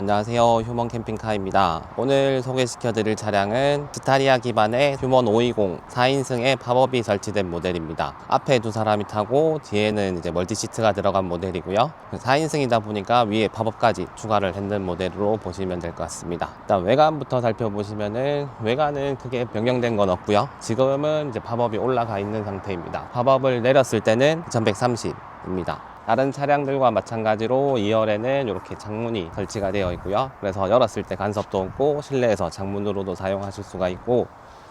안녕하세요. 휴먼 캠핑카입니다. 오늘 소개시켜 드릴 차량은 스타리아 기반의 휴먼 520 4인승의 팝업이 설치된 모델입니다. 앞에 두 사람이 타고 뒤에는 이제 멀티 시트가 들어간 모델이고요. 4인승이다 보니까 위에 팝업까지 추가를 했는 모델로 보시면 될 것 같습니다. 일단 외관부터 살펴보시면은 외관은 크게 변경된 건 없고요. 지금은 이제 팝업이 올라가 있는 상태입니다. 팝업을 내렸을 때는 2130 입니다. 다른 차량들과 마찬가지로 2열에는 이렇게 창문이 설치가 되어 있고요. 그래서 열었을 때 간섭도 없고 실내에서 창문으로도 사용하실 수가 있고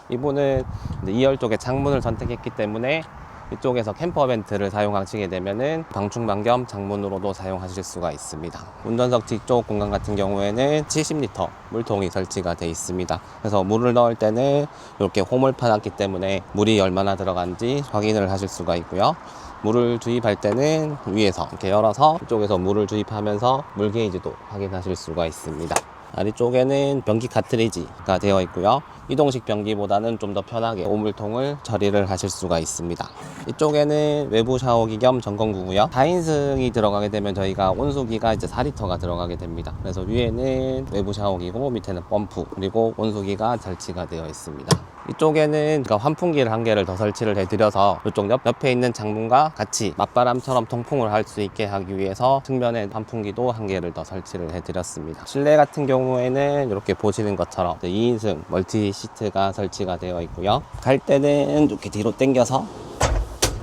이분은 이제 2열 쪽에 창문을 선택했기 때문에 이쪽에서 캠퍼 벤트를 사용하시게 되면은 방충망 겸 창문으로도 사용하실 수가 있습니다. 운전석 뒤쪽 공간 같은 경우에는 70리터 물통이 설치가 되어 있습니다. 그래서 물을 넣을 때는 이렇게 홈을 파놨기 때문에 물이 얼마나 들어간지 확인을 하실 수가 있고요. 물을 주입할 때는 위에서 이렇게 열어서 이쪽에서 물을 주입하면서 물 게이지도 확인하실 수가 있습니다. 아래쪽에는 변기 카트리지가 되어 있고요. 이동식 변기보다는 좀 더 편하게 오물통을 처리를 하실 수가 있습니다. 이쪽에는 외부 샤워기 겸 전건구고요. 4인승이 들어가게 되면 저희가 온수기가 이제 4리터가 들어가게 됩니다. 그래서 위에는 외부 샤워기고 밑에는 펌프 그리고 온수기가 설치가 되어 있습니다. 이쪽에는 그러니까 환풍기를 한 개를 더 설치를 해드려서 이쪽 옆, 옆에 있는 창문과 같이 맞바람처럼 통풍을 할 수 있게 하기 위해서 측면에 환풍기도 한 개를 더 설치를 해드렸습니다. 실내 같은 경우에는 이렇게 보시는 것처럼 2인승 멀티 시트가 설치가 되어 있고요. 갈 때는 이렇게 뒤로 당겨서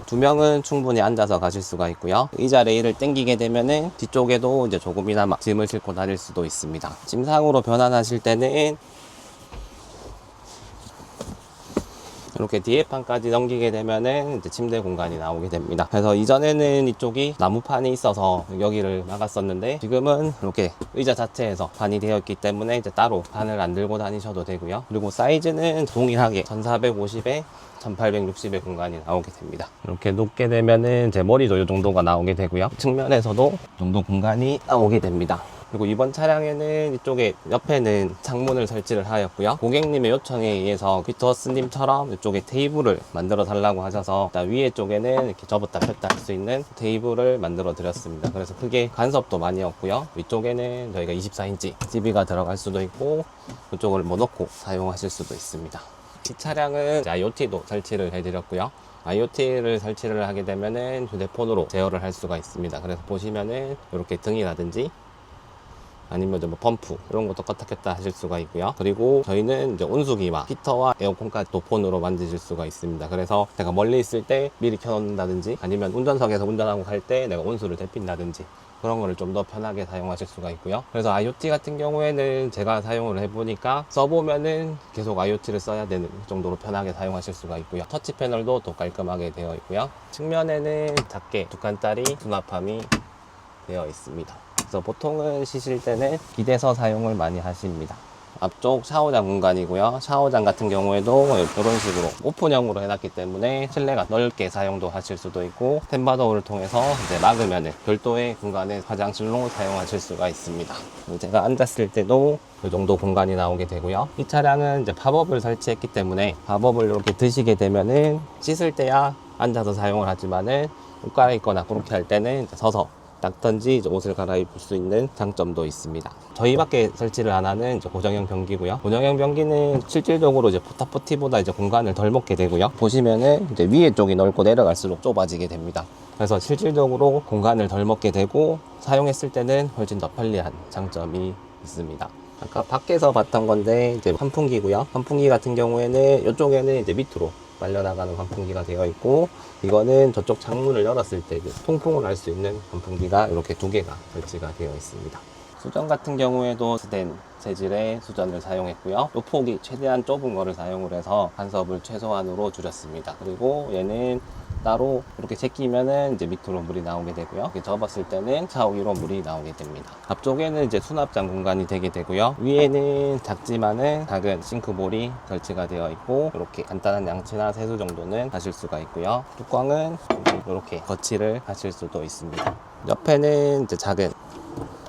두 명은 충분히 앉아서 가실 수가 있고요. 의자 레일을 당기게 되면은 뒤쪽에도 이제 조금이나마 짐을 싣고 다닐 수도 있습니다. 짐상으로 변환하실 때는 이렇게 뒤에 판까지 넘기게 되면은 이제 침대 공간이 나오게 됩니다. 그래서 이전에는 이쪽이 나무판이 있어서 여기를 막았었는데 지금은 이렇게 의자 자체에서 판이 되어 있기 때문에 이제 따로 판을 안 들고 다니셔도 되고요. 그리고 사이즈는 동일하게 1450에 1860의 공간이 나오게 됩니다. 이렇게 놓게 되면은 제 머리도 이 정도가 나오게 되고요. 측면에서도 이 정도 공간이 나오게 됩니다. 그리고 이번 차량에는 이쪽에 옆에는 창문을 설치를 하였고요. 고객님의 요청에 의해서 퀴터스님처럼 이쪽에 테이블을 만들어 달라고 하셔서 위에 쪽에는 이렇게 접었다 폈다 할 수 있는 테이블을 만들어 드렸습니다. 그래서 크게 간섭도 많이 없고요. 위쪽에는 저희가 24인치 TV가 들어갈 수도 있고 이쪽을 못 넣고 사용하실 수도 있습니다. 이 차량은 IoT도 설치를 해드렸고요. IoT를 설치를 하게 되면은 휴대폰으로 제어를 할 수가 있습니다. 그래서 보시면은 이렇게 등이라든지 아니면 뭐 펌프 이런 것도 껐다 켰다 하실 수가 있고요. 그리고 저희는 이제 온수기와 히터와 에어컨까지 도 폰으로 만드실 수가 있습니다. 그래서 제가 멀리 있을 때 미리 켜놓는다든지 아니면 운전석에서 운전하고 갈 때 내가 온수를 데핀다든지 그런 거를 좀 더 편하게 사용하실 수가 있고요. 그래서 IoT 같은 경우에는 제가 사용을 해보니까 써보면은 계속 IoT를 써야 되는 정도로 편하게 사용하실 수가 있고요. 터치 패널도 더 깔끔하게 되어 있고요. 측면에는 작게 두 칸짜리 수납함이 되어 있습니다. 그래서 보통은 쉬실 때는 기대서 사용을 많이 하십니다. 앞쪽 샤워장 공간이고요. 샤워장 같은 경우에도 이런 식으로 오픈형으로 해놨기 때문에 실내가 넓게 사용도 하실 수도 있고 스탠바더를 통해서 이제 막으면 별도의 공간에 화장실로 사용하실 수가 있습니다. 제가 앉았을 때도 이 정도 공간이 나오게 되고요. 이 차량은 이제 팝업을 설치했기 때문에 팝업을 이렇게 드시게 되면은 씻을 때야 앉아서 사용을 하지만은 옷 갈아입거나 그렇게 할 때는 서서 이제 옷을 갈아입을 수 있는 장점도 있습니다. 저희밖에 설치를 안 하는 고정형 변기고요. 고정형 변기는 실질적으로 이제 포타포티보다 이제 공간을 덜 먹게 되고요. 보시면은 이제 위에 쪽이 넓고 내려갈수록 좁아지게 됩니다. 그래서 실질적으로 공간을 덜 먹게 되고 사용했을 때는 훨씬 더 편리한 장점이 있습니다. 아까 밖에서 봤던 건데 이제 환풍기고요. 환풍기 같은 경우에는 이쪽에는 이제 밑으로 말려나가는 환풍기가 되어 있고 이거는 저쪽 창문을 열었을 때그 통풍을 할 수 있는 환풍기가 이렇게 두 개가 설치가 되어 있습니다. 수전 같은 경우에도 스텐 재질의 수전을 사용했고요. 이 폭이 최대한 좁은 거를 사용을 해서 간섭을 최소한으로 줄였습니다. 그리고 얘는 따로 이렇게 제끼면은 이제 밑으로 물이 나오게 되고요. 이렇게 접었을 때는 샤워기로 물이 나오게 됩니다. 앞쪽에는 이제 수납장 공간이 되게 되고요. 위에는 작지만은 작은 싱크볼이 설치가 되어 있고 이렇게 간단한 양치나 세수 정도는 하실 수가 있고요. 뚜껑은 이렇게 거치를 하실 수도 있습니다. 옆에는 이제 작은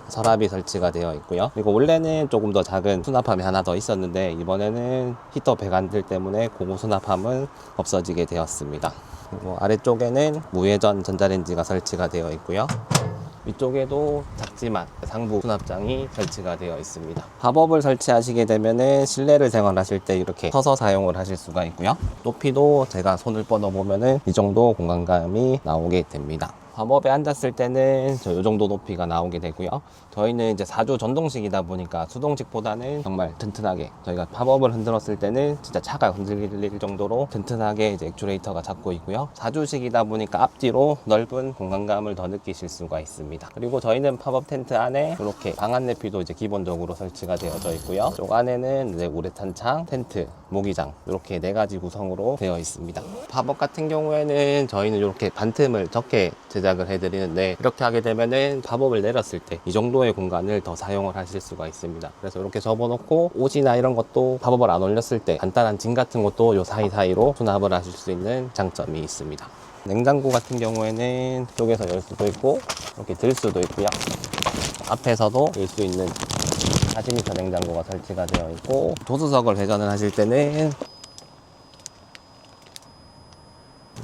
서랍이 설치가 되어 있고요. 그리고 원래는 조금 더 작은 수납함이 하나 더 있었는데 이번에는 히터 배관들 때문에 고무 수납함은 없어지게 되었습니다. 그리고 아래쪽에는 무회전 전자레인지가 설치가 되어 있고요. 위쪽에도 작지만 상부 수납장이 설치가 되어 있습니다. 팝업을 설치하시게 되면은 실내를 생활하실 때 이렇게 서서 사용을 하실 수가 있고요. 높이도 제가 손을 뻗어 보면은 이 정도 공간감이 나오게 됩니다. 팝업에 앉았을 때는 저 요 정도 높이가 나오게 되고요. 저희는 이제 4조 전동식이다 보니까 수동식보다는 정말 튼튼하게 저희가 팝업을 흔들었을 때는 진짜 차가 흔들릴 정도로 튼튼하게 이제 액추레이터가 잡고 있고요. 4조식이다 보니까 앞뒤로 넓은 공간감을 더 느끼실 수가 있습니다. 그리고 저희는 팝업 텐트 안에 이렇게 방안 내피도 이제 기본적으로 설치가 되어져 있고요. 쪽 안에는 이제 우레탄 창, 텐트, 모기장 이렇게 네 가지 구성으로 되어 있습니다. 팝업 같은 경우에는 저희는 이렇게 반틈을 적게 제작 을 해드리는데 이렇게 하게 되면은 팝업을 내렸을 때 이 정도의 공간을 더 사용을 하실 수가 있습니다. 그래서 이렇게 접어놓고 옷이나 이런 것도 팝업을 안 올렸을 때 간단한 짐 같은 것도 요 사이사이로 수납을 하실 수 있는 장점이 있습니다. 냉장고 같은 경우에는 쪽에서 열 수도 있고 이렇게 들 수도 있고요. 앞에서도 열 수 있는 40m 냉장고가 설치가 되어 있고 도수석을 회전을 하실 때는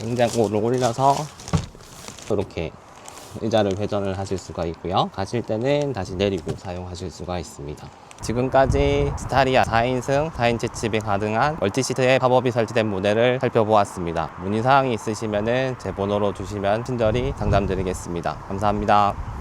냉장고를 올려서 이렇게 의자를 회전을 하실 수가 있고요. 가실 때는 다시 내리고 사용하실 수가 있습니다. 지금까지 스타리아 4인승 4인 채집이 가능한 멀티시트에 팝업이 설치된 모델을 살펴보았습니다. 문의사항이 있으시면 제 번호로 주시면 친절히 상담드리겠습니다. 감사합니다.